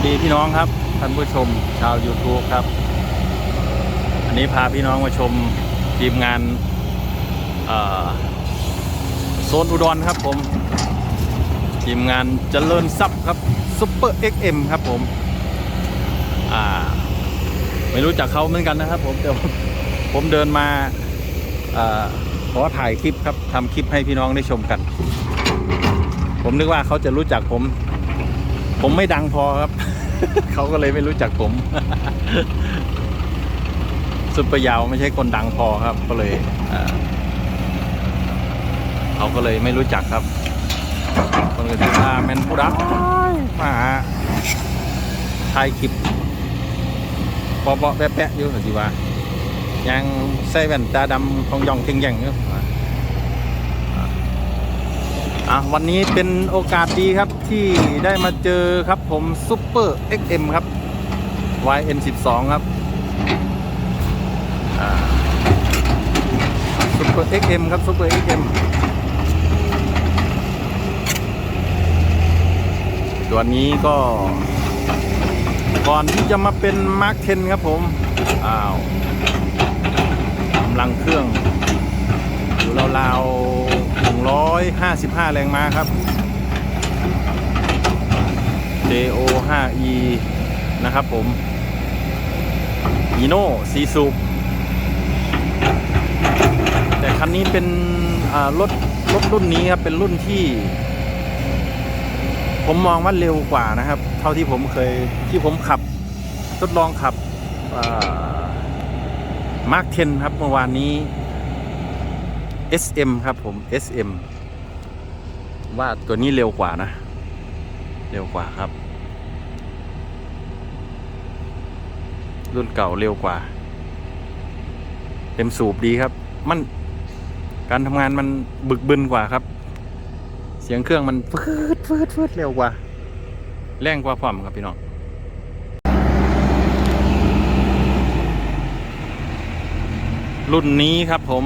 วัสดีพี่น้องครับท่านผู้ชมชาว YouTube ครับ อันนี้พาพี่น้องมาชมทีมงานโซนอุดรครับผม ทีมงานเจริญทรัพย์ครับซุปเปอร์ XM ครับผมไม่รู้จักเขาเหมือนกันนะครับผมแต่ผมเดินมาอ่าขอถ่ายคลิปครับทำคลิปให้พี่น้องได้ชมกัน ผมนึกว่าเขาจะรู้จักผม ผมไม่ดังพอครับ เขาก็เลยไม่รู้จักผมซุปเปร์ยาวไม่ใช่คนดังพอครับ ก็เลยเขาก็เลยไม่รู้จักครับ คนก็คือว่าแมนผู้รักมาถ่ายคลิปเปาะๆแปะๆอยู่สิว่ายังใส่แว่นตาดำของยองเข่งย่งอยู่ อะวันนี้เป็นโอกาสดีครับที่ได้มาเจอครับผมซุปเปอร์ XM ครับ YN12 ครับซุปเปอร์ XM ครับซุปเปอร์ XM ตัวนี้ก็ ก่อนที่จะมาเป็นมาร์คเทนครับผม อ้าวกำลังเครื่องอยู่ราวๆ 155 แรงม้าครับ JO 5E นะครับผมอีโน่สีสูบแต่คันนี้เป็นรถรถรุ่นนี้ครับ เป็นรุ่นที่ ผมมองว่าเร็วกว่านะครับ เท่าที่ผมเคยที่ผมขับ ทดลองขับมาร์คเทนครับเมื่อวานนี้ SM ครับผม SM ว่าตัวนี้เร็วกว่านะ เร็วกว่าครับ รุ่นเก่าเร็วกว่า เต็มสูบดีครับ มันการทำงานมันบึกบึนกว่าครับ เสียงเครื่องมันฟืดฟืดฟืดเร็วกว่า แรงกว่าพร้อมครับพี่น้องรุ่นนี้ครับผม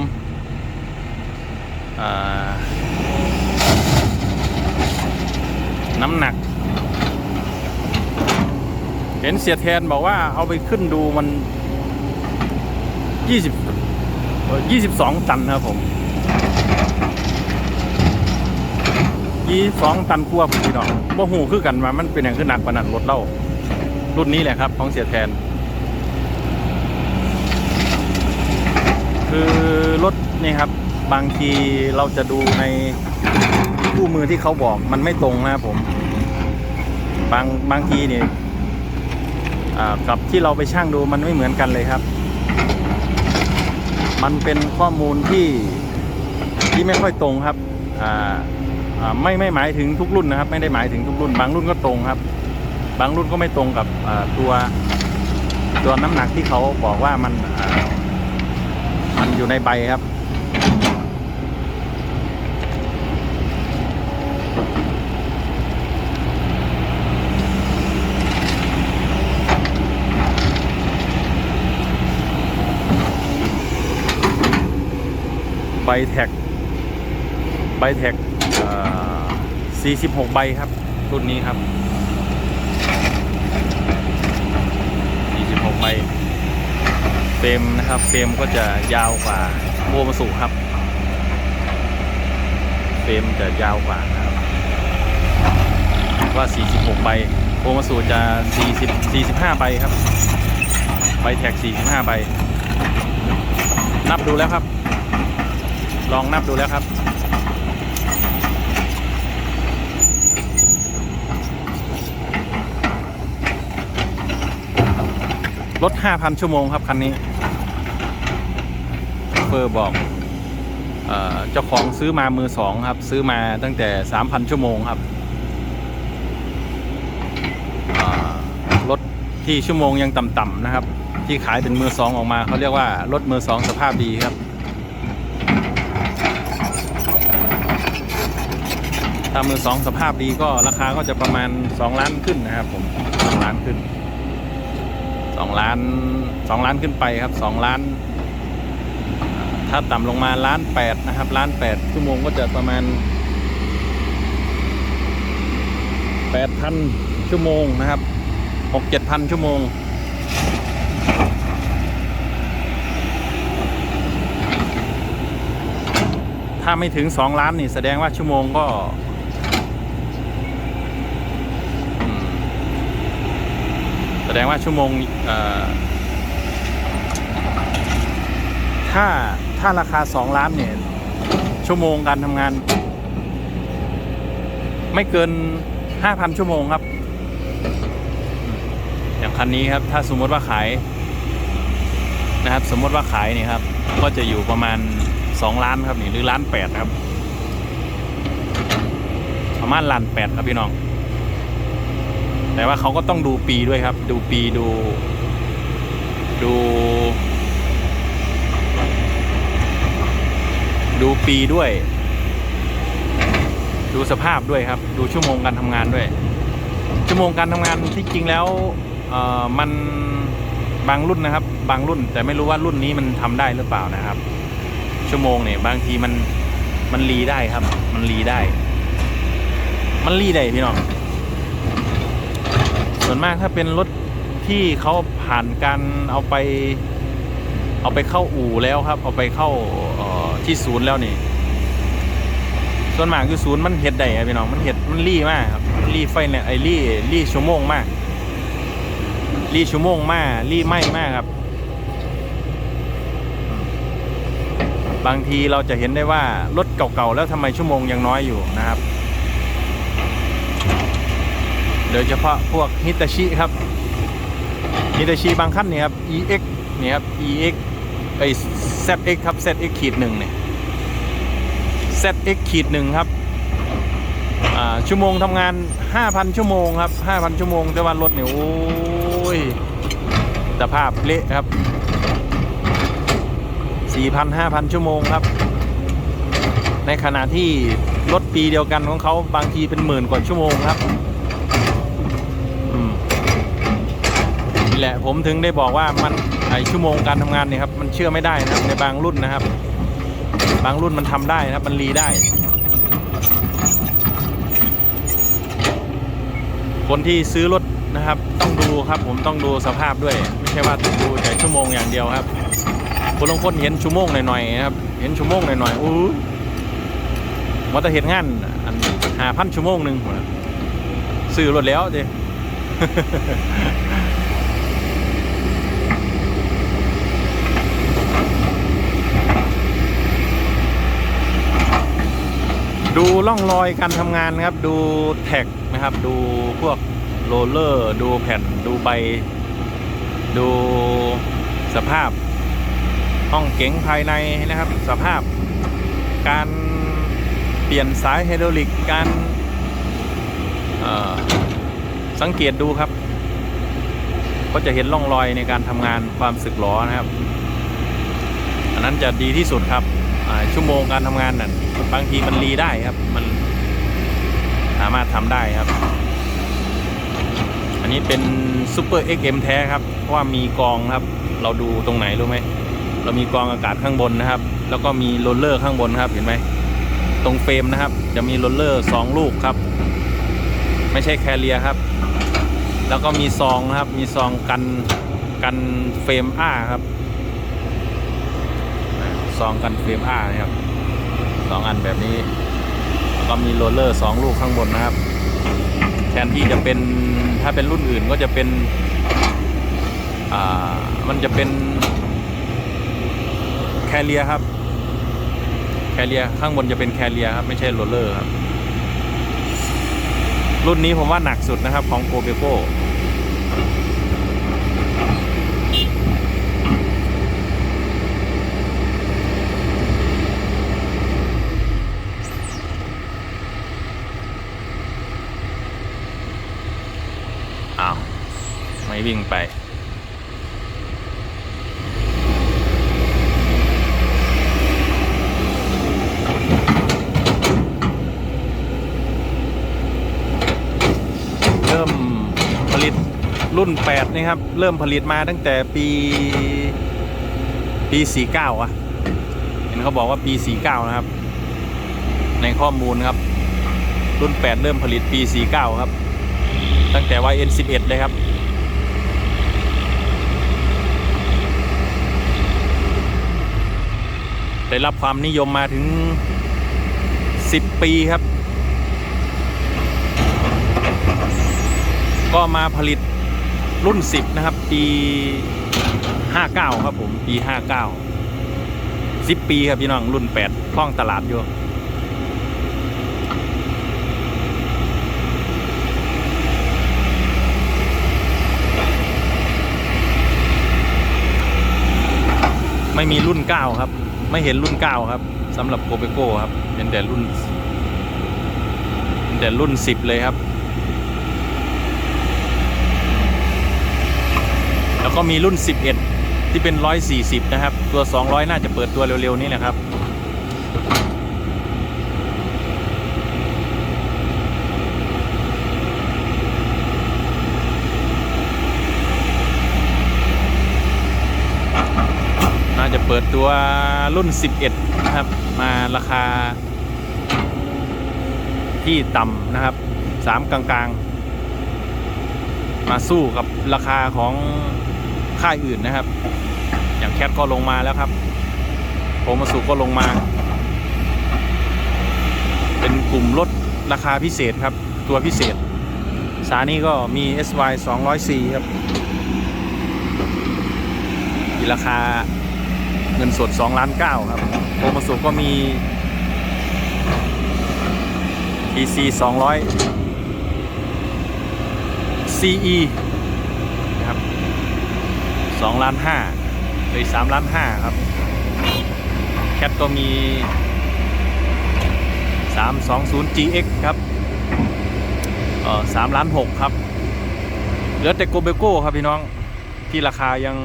น้ำหนัก เห็นเสียแทนบอกว่าเอาไปขึ้นดูมัน20เอ่อ22 ตันนะครับผมยี่สองตันกว่าพี่น้องบ่หูคือกันว่ามันเป็นอย่างขึ้นหนักปานนันรถเล่ารุ่นนี้แหละครับ ของเสียแทน คือรถนี่ครับ บางทีเราจะดูในคู่มือที่เขาบอกมันไม่ตรงนะครับผม บางบางทีเนี่ยกับที่เราไปช่างดูมันไม่เหมือนกันเลยครับ มันเป็นข้อมูลที่ที่ไม่ค่อยตรงครับไม่ไม่หมายถึงทุกรุ่นนะครับ ไม่ได้หมายถึงทุกรุ่น บางรุ่นก็ตรงครับ บางรุ่นก็ไม่ตรงกับตัวตัวน้ำหนักที่เขาบอกว่ามันมันอยู่ในใบครับ ใบแท็กใบแท็ก46 ใบครับ รุ่นนี้ครับ 46 ใบเฟรมนะครับเฟรมก็จะยาวกว่าโมมาสุครับเฟรมจะยาวกว่านะครับว่า 46 ใบโอมาสูจะ40 45 ใบครับใบแท็ก 45 ใบ นับดูแล้วครับ ลองนับดูแล้วครับรถ5,000 ชั่วโมงครับคันนี้เฟอร์บอกเจ้าของซื้อมามือสองครับ ซื้อมาตั้งแต่ 3,000 ชั่วโมงครับรถที่ชั่วโมงยังต่ำๆนะครับ ที่ขายเป็นมือสองออกมาเขาเรียกว่ารถมือสองสภาพดีครับ ถ้ามือสองสภาพดีก็ราคาก็จะประมาณ 2 ล้านขึ้นนะครับผม2ล้านขึ้น 2 ล้าน 2 ล้านขึ้นไปครับ 2 ล้าน ถ้าต่ำลงมาล้าน8นะครับล้าน8ชั่วโมงก็จะประมาณ8,000 ชั่วโมงนะครับหกเจ็ดพันชั่วโมงถ้าไม่ถึงสองล้านนี่แสดงว่าชั่วโมงก็อืม แสดงว่าชั่วโมงถ้าถ้าราคาสองล้านเนี่ย ชั่วโมงการทำงาน ไม่เกินห้าพันชั่วโมงครับ อย่างคันนี้ครับ ถ้าสมมติว่าขายนะครับ สมมติว่าขายนี่ครับ ก็จะอยู่ประมาณสองล้านครับนี่หรือล้านแปดครับ ประมาณล้านแปดครับพี่น้อง แต่ว่าเขาก็ต้องดูปีด้วยครับ ดูปีดู ดู ดูปีด้วย ดูสภาพด้วยครับ ดูชั่วโมงการทำงานด้วย ชั่วโมงการทำงานที่จริงแล้วเอ่อมันบางรุ่นนะครับ บางรุ่น แต่ไม่รู้ว่ารุ่นนี้มันทำได้หรือเปล่านะครับ ชั่วโมงเนี่ยบางทีมันมันรีได้ครับ มันรีได้ มันรีได้พี่น้อง ส่วนมากถ้าเป็นรถที่เขาผ่านการเอาไป เอาไปเข้าอู่แล้วครับ เอาไปเข้าออที่ศูนย์แล้วนี่ ส่วนมากคือศูนย์มันเห็ดได้ครับพี่น้องมันเห็ดมันรีมากครับรีไฟเนี่ยไอรีรีชั่วโมงมากรีชั่วโมงมากรีไหม้มากครับ บางทีเราจะเห็นได้ว่ารถเก่าๆแล้วทำไมชั่วโมงยังน้อยอยู่นะครับ โดยเฉพาะพวกฮิตาชิครับฮิตาชิบางคันเนี่ยครับ EX เนี่ยครับ EX ไอ ZX ครับ ZX ขีดหนึ่งเนี่ย ZX ขีดหนึ่งครับชั่วโมงทำงาน 5,000 ชั่วโมงครับ 5,000 ชั่วโมงแต่ว่ารถเนี่ยโอ้ยสภาพเละครับ 4,000 5,000 ชั่วโมงครับ ในขณะที่รถปีเดียวกันของเขาบางทีเป็นหมื่นกว่าชั่วโมงครับอืมนี่ แหละผมถึงได้บอกว่ามันไอชั่วโมงการทำงานเนี่ยครับมันเชื่อไม่ได้นะครับในบางรุ่นนะครับ บางรุ่นมันทำได้นะครับมันรีได้ คนที่ซื้อรถนะครับ ต้องดูครับผมต้องดูสภาพด้วย ไม่ใช่ว่าดูแต่ชั่วโมงอย่างเดียวครับคนลงคนเห็นชั่วโมงหน่อยๆนะครับเห็นชั่วโมงหน่อยๆอู้มาแต่เห็นงานอันหาพันชั่วโมงหนึ่งซื้อรถแล้วเดูร่องรอยการทำงานครับ ดูแท็กนะครับ ดูพวกโรลเลอร์ ดูแผ่น ดูใบ ดูสภาพ ห้องเก๋งภายในนะครับ สภาพ การเปลี่ยนสายไฮดรอลิก การสังเกตดูครับ ก็จะเห็นร่องรอยในการทำงานความสึกหรอนะครับ อันนั้นจะดีที่สุดครับ ชั่วโมงการทำงานนั่นบางทีมันรีได้ครับ มันสามารถทำได้ครับ อันนี้เป็นซูเปอร์ XM แท้ครับ เพราะว่ามีกองครับ เราดูตรงไหนรู้ไหมเรามีกองอากาศข้างบนนะครับ แล้วก็มีโรลเลอร์ข้างบนครับเห็นไหมตรงเฟรมนะครับ จะมีโรลเลอร์สองลูกครับ ไม่ใช่แคเรียครับ แล้วก็มีซองนะครับ มีซองกันกันเฟรมอ้าครับ ซองกันเฟรมอ้านะครับสองอันแบบนี้แล้วก็มีโรลเลอร์สองลูกข้างบนนะครับ แทนที่จะเป็นถ้าเป็นรุ่นอื่นก็จะเป็นอ่ามันจะเป็นแคเรียครับ แคเรียข้างบนจะเป็นแคเรียครับไม่ใช่โรลเลอร์ครับ รุ่นนี้ผมว่าหนักสุดนะครับของโกเบโก้อ้าว ไม่ วิ่งไป เริ่มผลิตรุ่น 8 นี่ครับ เริ่มผลิตมาตั้งแต่ปี ปี 49 อะ เห็นเขาบอกว่าปี 49 นะครับ ในข้อมูลครับ รุ่น 8 เริ่มผลิตปี 49 ครับ ตั้งแต่ YN11 เลยครับ ได้รับความนิยมมาถึง 10 ปีครับ ก็มาผลิตรุ่น 10 นะครับ ปี 59 ครับผม ปี 59 10 ปีครับพี่น้อง รุ่น 8คล่องตลาดอยู่ไม่มีรุ่น 9 ครับ ไม่เห็นรุ่น9ครับสำหรับโกเบโก้ครับเป็นแต่รุ่นเป็นแต่รุ่น10เลยครับ แล้วก็มีรุ่น11ที่เป็น140นะครับ ตัว200น่าจะเปิดตัวเร็วๆนี้แหละครับ น่าจะเปิดตัวรุ่น 11 นะครับ มาราคา ที่ต่ำนะครับ 3 กลางๆ มาสู้กับราคาของค่ายอื่นนะครับ อย่างแคทก็ลงมาแล้วครับโอมาสุก็ลงมา เป็นกลุ่มลดราคาพิเศษครับ ตัวพิเศษ สานี้ก็มี SY 204 ครับราคา งินสด2ล้าน9ครับโอมาสุก็มี TC 200 CE นะครับ2ล้าน5เลย3ล้าน5ครับ แคทก็มี 320 GX ครับเออ3ล้าน6ครับ เหลือแต่โกเบโก้ครับพี่น้องที่ราคายัง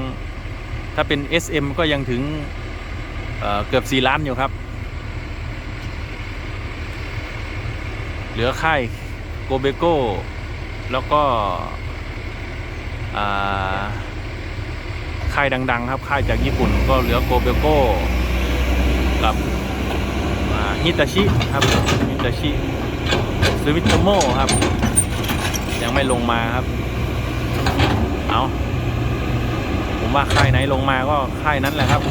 ถ้าเป็น SM ก็ยังถึงเเกือบ 4 ล้านอยู่ครับ เหลือค่ายโกเบโก้ แล้วก็ค่ายดัง ๆ ครับ ค่ายจากญี่ปุ่นก็เหลือโกเบโก้กับฮิตาชิครับฮิตาชิซูมิโตโมครับ ยังไม่ลงมาครับ เอา ผมว่าค่ายไหนลงมาก็ค่ายนั้นแหละครับ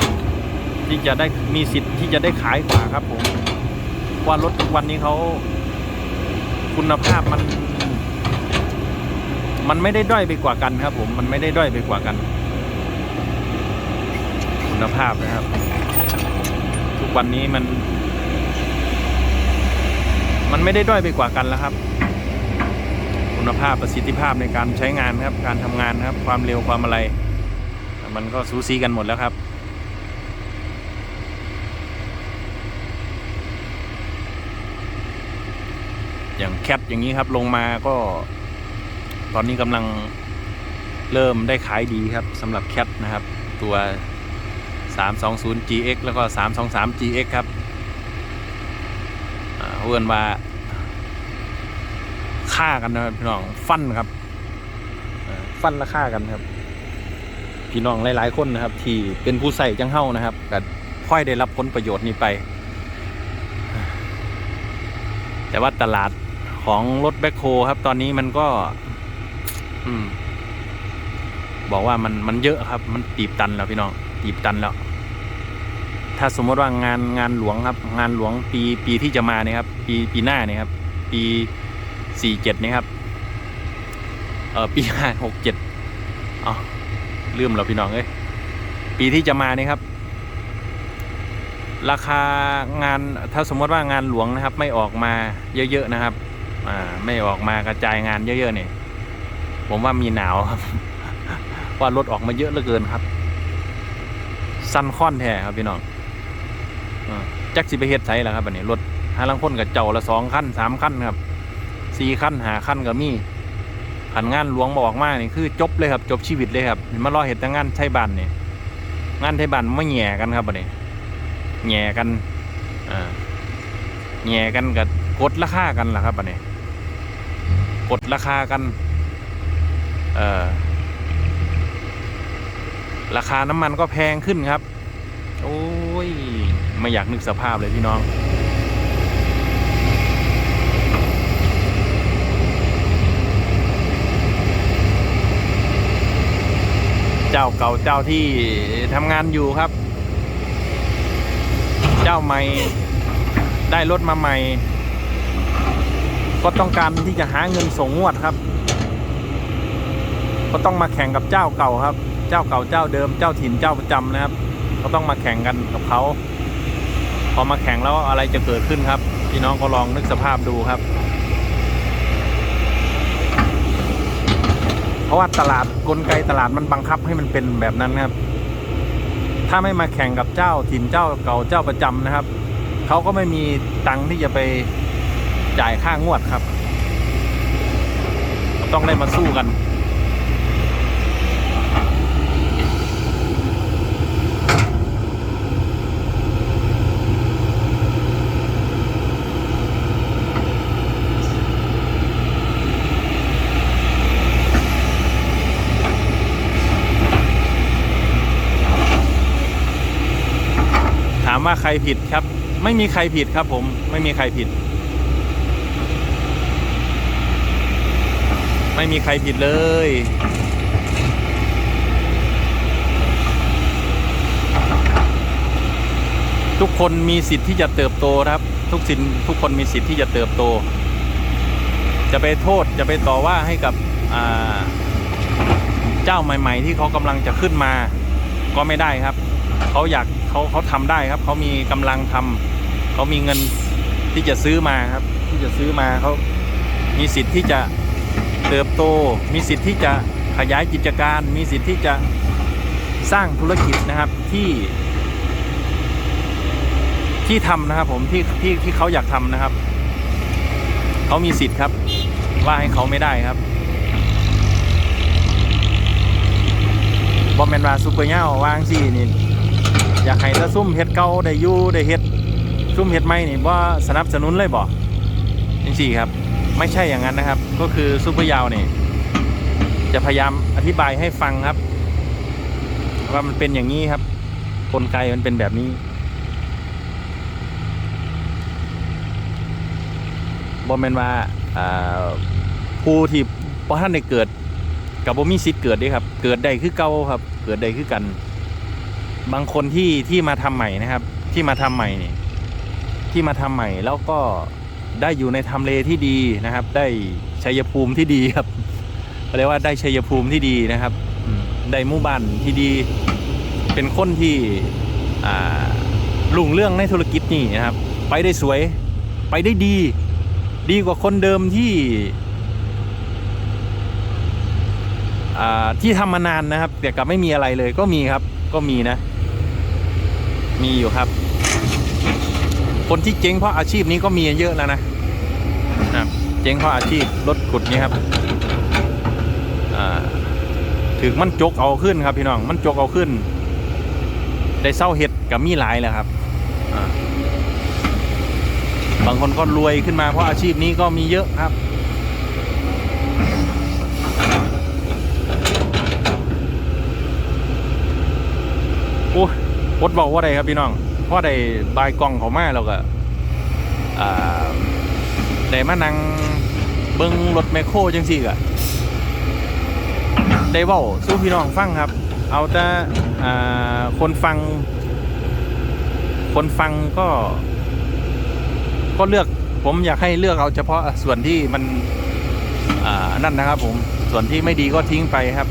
ที่จะได้มีสิทธิ์ที่จะได้ขายกว่าครับผมว่ารถทุกวันนี้เขาคุณภาพมัน มันไม่ได้ด้อยไปกว่ากันครับ ผมมันไม่ได้ด้อยไปกว่ากัน คุณภาพนะครับ ทุกวันนี้มัน มันไม่ได้ด้อยไปกว่ากันแล้วครับคุณภาพประสิทธิภาพในการใช้งานครับ การทำงานครับ ความเร็วความอะไร มันก็สูสีกันหมดแล้วครับ อย่างแคทอย่างนี้ครับลงมาก็ ตอนนี้กำลังเริ่มได้ขายดีครับสำหรับแคทนะครับ ตัว 320 GX แล้วก็ 323 GX ครับเพื่อนว่าฆ่ากันนะพี่น้อง ฟันครับ ฟันและฆ่ากันครับ พี่น้องหลาย ๆ คนนะครับ ที่เป็นผู้ใส่จังเฮ้านะครับก็ค่อยได้รับผลประโยชน์นี้ไป แต่ว่าตลาดของรถแบ็คโฮครับ ตอนนี้มันก็ อืม บอกว่ามันมันเยอะครับ มันตีบตันแล้วพี่น้องตีบตันแล้ว ถ้าสมมติว่างานงานหลวงครับ งานหลวงปีปีที่จะมาเนี่ยครับ ปีปีหน้าเนี่ยครับ ปีสี่เจ็ดนี่ครับ เออปีห้าหกเจ็ดอ๋อ ลืมแล้วพี่น้องเอ้ยปีที่จะมานี่ครับ ราคางานถ้าสมมติว่างานหลวงนะครับ ไม่ออกมาเยอะๆนะครับ อ่า ไม่ออกมากระจายงานเยอะๆเนี่ยผมว่ามีหนาวครับว่ารถออกมาเยอะเหลือเกินครับซันคอนแท้ครับพี่น้องจักสิไปเฮ็ดไสล่ะครับอันนี้รถหาลังคนกับเจ้าละสองคันสามคันครับสี่คันหาคันก็มี ขันงานหลวงบออกมานี่คือจบเลยครับจบชีวิตเลยครับมารอเห็นแต่งานไทยบ้านนี่งานไทยบ้านไม่แหย่กันครับอันนี้แหย่กันอ่าแหย่กันกับกดราคากันล่ะครับอันนี้กดราคากันเอ่อราคาน้ำมันก็แพงขึ้นครับ โอ้ย ไม่อยากนึกสภาพเลยพี่น้อง จ้าเก่าเจ้าที่ทำงานอยู่ครับ เจ้าใหม่ได้รถมาใหม่ ก็ต้องการที่จะหาเงินส่งงวดครับ ก็ต้องมาแข่งกับเจ้าเก่าครับ เจ้าเก่าเจ้าเดิมเจ้าถิ่นเจ้าประจำนะครับ ก็ต้องมาแข่งกันกับเขาพอมาแข่งแล้วอะไรจะเกิดขึ้นครับ พี่น้องก็ลองนึกสภาพดูครับ เพราะว่าตลาดกลไกตลาดมันบังคับให้มันเป็นแบบนั้นครับ ถ้าไม่มาแข่งกับเจ้าถิ่นเจ้าเก่าเจ้าประจำนะครับเขาก็ไม่มีตังค์ที่จะไปจ่ายค่างวดครับ ต้องได้มาสู้กัน ว่าใครผิดครับ ไม่มีใครผิดครับ ผมไม่มีใครผิด ไม่มีใครผิดเลยทุกคนมีสิทธิ์ที่จะเติบโตครับ ทุกสินทุกคนมีสิทธิ์ที่จะเติบโต จะไปโทษจะไปต่อว่าให้กับเจ้าใหม่ ๆ ที่เขากำลังจะขึ้นมา ก็ไม่ได้ครับ เขาอยาก เขาเขาทำได้ครับเขามีกำลังทำเขามีเงินที่จะซื้อมาครับ ที่จะซื้อมาเขามีสิทธิ์ที่จะเติบโต มีสิทธิ์ที่จะขยายกิจการ มีสิทธิ์ที่จะสร้างธุรกิจนะครับที่ที่ทำนะครับผมที่ที่ที่เขาอยากทำนะครับเขามีสิทธิ์ครับ ว่าให้เขาไม่ได้ครับบอมเมนวาซูเปอร์เน่าวางสี่นี่ อยากให้ถ้าซุ่มเฮ็ดเก่าได้อยู่ได้เฮ็ดซุ่มเฮ็ดใหม่นี่ว่าสนับสนุนเลยบ่จริงๆครับ ไม่ใช่อย่างนั้นนะครับ ก็คือซูเปอร์ยาวนี่จะพยายามอธิบายให้ฟังครับ ว่ามันเป็นอย่างนี้ครับกลไกมันเป็นแบบนี้บอมเมนว่าผู้ที่พอท่านได้เกิดกับบ่มีสิทธิ์เกิดด้ครับ เกิดได้คือเก่าครับ เกิดได้คือกัน บางคนที่ที่มาทำใหม่นะครับ ที่มาทำใหม่นี่ที่มาทำใหม่แล้วก็ได้อยู่ในทำเลที่ดีนะครับ ได้ชัยภูมิที่ดีครับเรียกว่าได้ชัยภูมิที่ดีนะครับได้มู่บ้านที่ดี เป็นคนที่ลุ่งเรื่องในธุรกิจนี่นะครับ ไปได้สวยไปได้ดี ดีกว่าคนเดิมที่ที่ทำมานานนะครับ แต่กับไม่มีอะไรเลยก็มีครับ ก็มีนะ มีอยู่ครับ คนที่เจ๊งเพราะอาชีพนี้ก็มีเยอะแล้วนะครับเจ๊งเพราะอาชีพรถขุดนี้ครับอ่าถึงมันจกเอาขึ้นครับพี่น้องมันจกเอาขึ้น ได้เศร้าเห็ดกับมีหลายแล้วครับอ่าบางคนก็รวยขึ้นมาเพราะอาชีพนี้ก็มีเยอะครับ โอ้ พดบอกว่าไรครับพี่น้องเพราะได้บายกล้องเขามาแล้วก็ได้มานั่งเบิ้งรถแมคโครจังสี่กะได้เว้าสู้พี่น้องฟังครับ เอาแต่คนฟัง คนฟังก็ ก็เลือกผมอยากให้เลือกเอาเฉพาะส่วนที่มันนั่นนะครับผมส่วนที่ไม่ดีก็ทิ้งไปครับ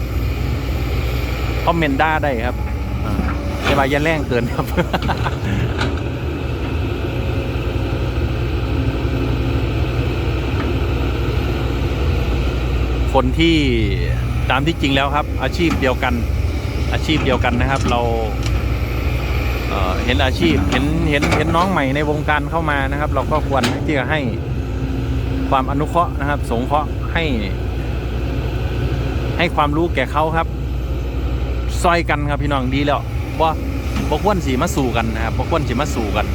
คอมเมนต์ด่าได้ครับ อ่ายยันแรงเกินครับ คนที่ตามที่จริงแล้วครับ อาชีพเดียวกัน อาชีพเดียวกันนะครับ เราเเห็นอาชีพเห็นเห็นเห็นน้องใหม่ในวงการเข้ามานะครับ เราก็ควรที่จะให้ความอนุเคราะห์นะครับ สงเคราะห์ให้ ให้ความรู้แก่เขาครับซอยกันครับพี่น้องดีแล้ว บ่บ่ควรสีมาสู่กันนะครับบ่ควรสีมาสู่กัน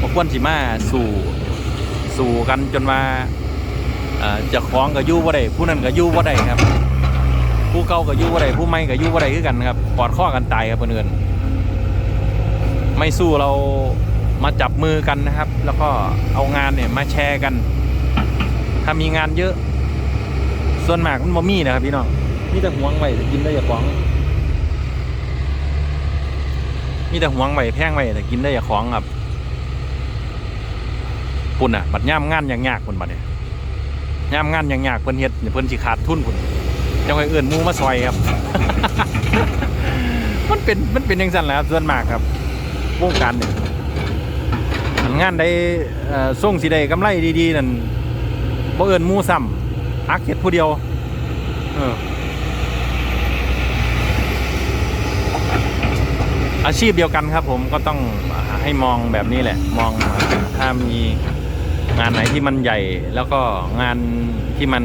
บ่ควรสีมาสู่สู่กันจนมาจะคล้องกับยู่บ่าได้ผู้นั้นกับยู่บ่าได้ครับ ผู้เก่ากับยู่บ่าได้ผู้ใหม่กับยู่บ่าได้คือกันครับกอดข้อกันตายครับเพื่อนๆไม่สู้เรามาจับมือกันนะครับ แล้วก็เอางานเนี่ยมาแชร์กัน ถ้ามีงานเยอะ ส่วนมากมันบ่มีนะครับพี่น้องมีแต่หวงไว้จะกินได้อย่าของ มีแต่หวงไว้แพงไว้แต่กินได้อย่าของครับพุ่นอะ บัดย่ามงานย่างยากพุ่นบัดเนี่ยย่ามงานย่างยากเพิ่นเฮ็ดเพิ่นสิขาดทุนพุ่นจังไว้เอื้อนมูมาซอยครับ มันเป็นมันเป็นย่างนั้นแหละครับส่วนมากครับวงการเนี่ยงานใดเอ่อส่งสิได้กำไรดีๆนั่นบ่เอื้อนมูซ้ำอักเฮ็ดผู้เดียว เออ อาชีพเดียวกันครับ ผมก็ต้องให้มองแบบนี้แหละ มองถ้ามีงานไหนที่มันใหญ่ แล้วก็งานที่มัน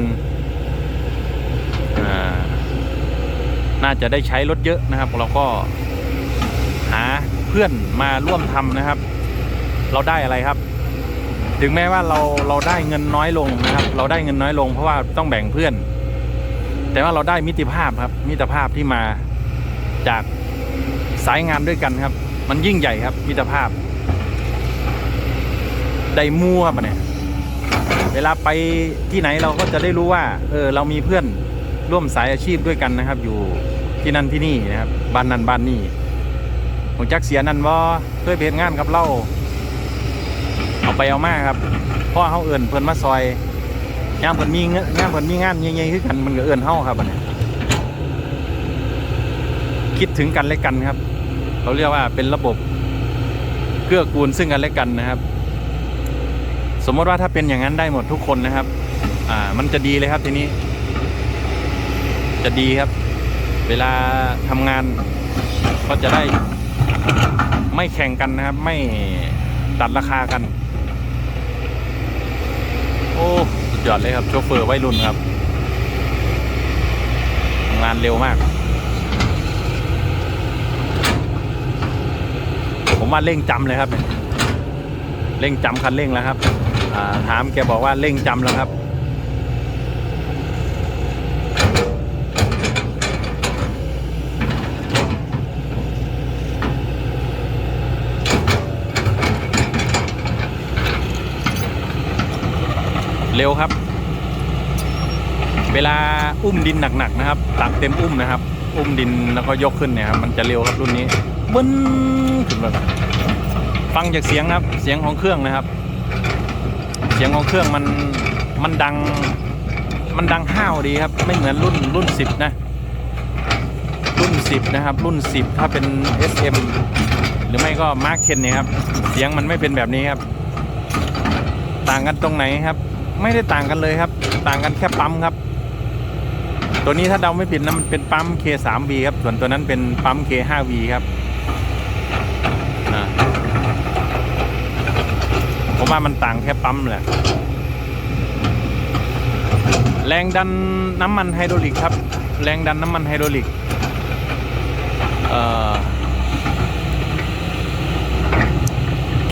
น่าจะได้ใช้รถเยอะนะครับ เราก็หาเพื่อนมาร่วมทำนะครับ เราได้อะไรครับ ถึงแม้ว่าเราเราได้เงินน้อยลงนะครับ เราได้เงินน้อยลงเพราะว่าต้องแบ่งเพื่อน แต่ว่าเราได้มิตรภาพครับ มิตรภาพที่มาจาก สายงานด้วยกันครับ มันยิ่งใหญ่ครับมิตรภาพ ได้มูครับอันเนี่ย เวลาไปที่ไหนเราก็จะได้รู้ว่า เออ เรามีเพื่อนร่วมสายอาชีพด้วยกันนะครับ อยู่ที่นั่นที่นี่นะครับบ้านนั้นบ้านนี่ผมจักเสียนั่นว่าเพื่อเพจงานกับเราเอาไปเอามาครับพ่อเขาเอื่นเพิ่นมาซอยงานเพิ่นมีงงานเพิ่นมีงานใหญ่ๆขึ้นกันมันก็เอื่นเฮาครับอันเนี้ยคิดถึงกันและกันครับ เขาเรียกว่าเป็นระบบเกื้อกูลซึ่งกันและกันนะครับ สมมติว่าถ้าเป็นอย่างนั้นได้หมดทุกคนนะครับ อ่ามันจะดีเลยครับทีนี้ จะดีครับ เวลาทำงานก็จะได้ไม่แข่งกันนะครับ ไม่ตัดราคากัน โอ้สุดยอดเลยครับโชเฟอร์วัยรุ่นครับทำงานเร็วมาก ผมว่าเร่งจำเลยครับเนี่ยเร่งจำคันเร่งแล้วครับาถามแกบอกว่าเร่งจำแล้วครับ เร็วครับ เวลาอุ้มดินหนักๆนะครับ ตักเต็มอุ้มนะครับ อุ้มดินแล้วก็ยกขึ้นเนี่ยครับมันจะเร็วครับรุ่นนี้ บึ้นขึ้นมาฟังจากเสียงครับ เสียงของเครื่องนะครับ เสียงของเครื่องมันมันดัง มันดังห้าวดีครับ ไม่เหมือนรุ่นรุ่นสิบนะ รุ่นสิบนะครับ รุ่นสิบถ้าเป็น SM หรือไม่ก็ Mark 10เนี่ยครับ เสียงมันไม่เป็นแบบนี้ครับ ต่างกันตรงไหนครับ ไม่ได้ต่างกันเลยครับ ต่างกันแค่ปั๊มครับ ตัวนี้ถ้าเดาไม่ผิดนะมันเป็นปั๊ม K3V ครับ ส่วนตัวนั้นเป็นปั๊ม K5V ครับอ่า ผมว่ามันต่างแค่ปั๊มแหละ แรงดันน้ำมันไฮดรอลิกครับ แรงดันน้ำมันไฮดรอลิกเอ่อ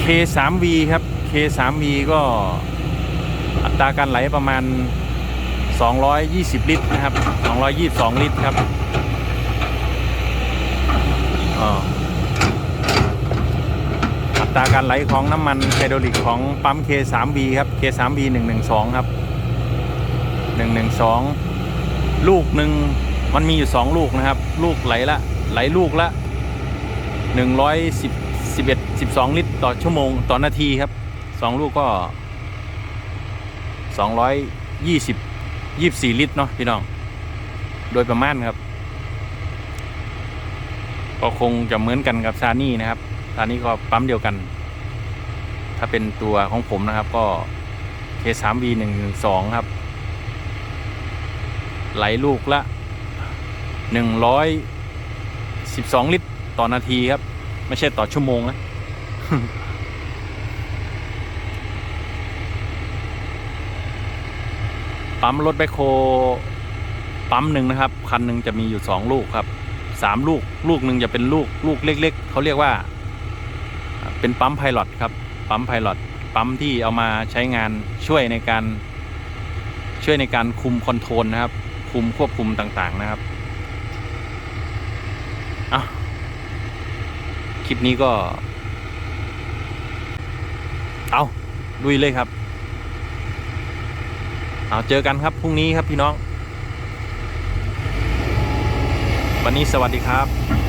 K3V ครับ K3V ก็อัตราการไหลประมาณ 220 ลิตรนะครับ 222 ลิตรครับอ่าอั ตราการไหลของน้ำมันไฮดรอลิกของปั๊ม K3V ครับ K3V 112 ครับ 112 ลูกหนึ่งมันมีอยู่ 2 ลูกนะครับ ลูกไหลละไหลลูกละ 110 11 12 ลิตรต่อชั่วโมงต่อนาทีครับ 2 ลูกก็ 220 24 ลิตรเนาะพี่น้อง โดยประมาณครับ ก็คงจะเหมือนกันกับซานี่นะครับ ซานี่ก็ปั๊มเดียวกัน ถ้าเป็นตัวของผมนะครับ ก็ K3V 112 ครับ ไหลลูกละ 112 ลิตรต่อนาทีครับ ไม่ใช่ต่อชั่วโมงนะปั๊มรถแบคโคปั๊มหนึ่งนะครับ คันหนึ่งจะมีอยู่สองลูกครับสามลูก ลูกหนึ่งจะเป็นลูก ลูกเล็ก ๆเขาเรียกว่า เป็นปั๊มไพลอตครับ ปั๊มไพลอตปั๊มที่เอามาใช้งานช่วยในการช่วยในการคุมคอนโทรลนะครับ คุมควบคุมต่างๆนะครับเอาคลิปนี้ก็ เอาลุยเลยครับ เอาเจอกันครับพรุ่งนี้ครับพี่น้อง วันนี้สวัสดีครับ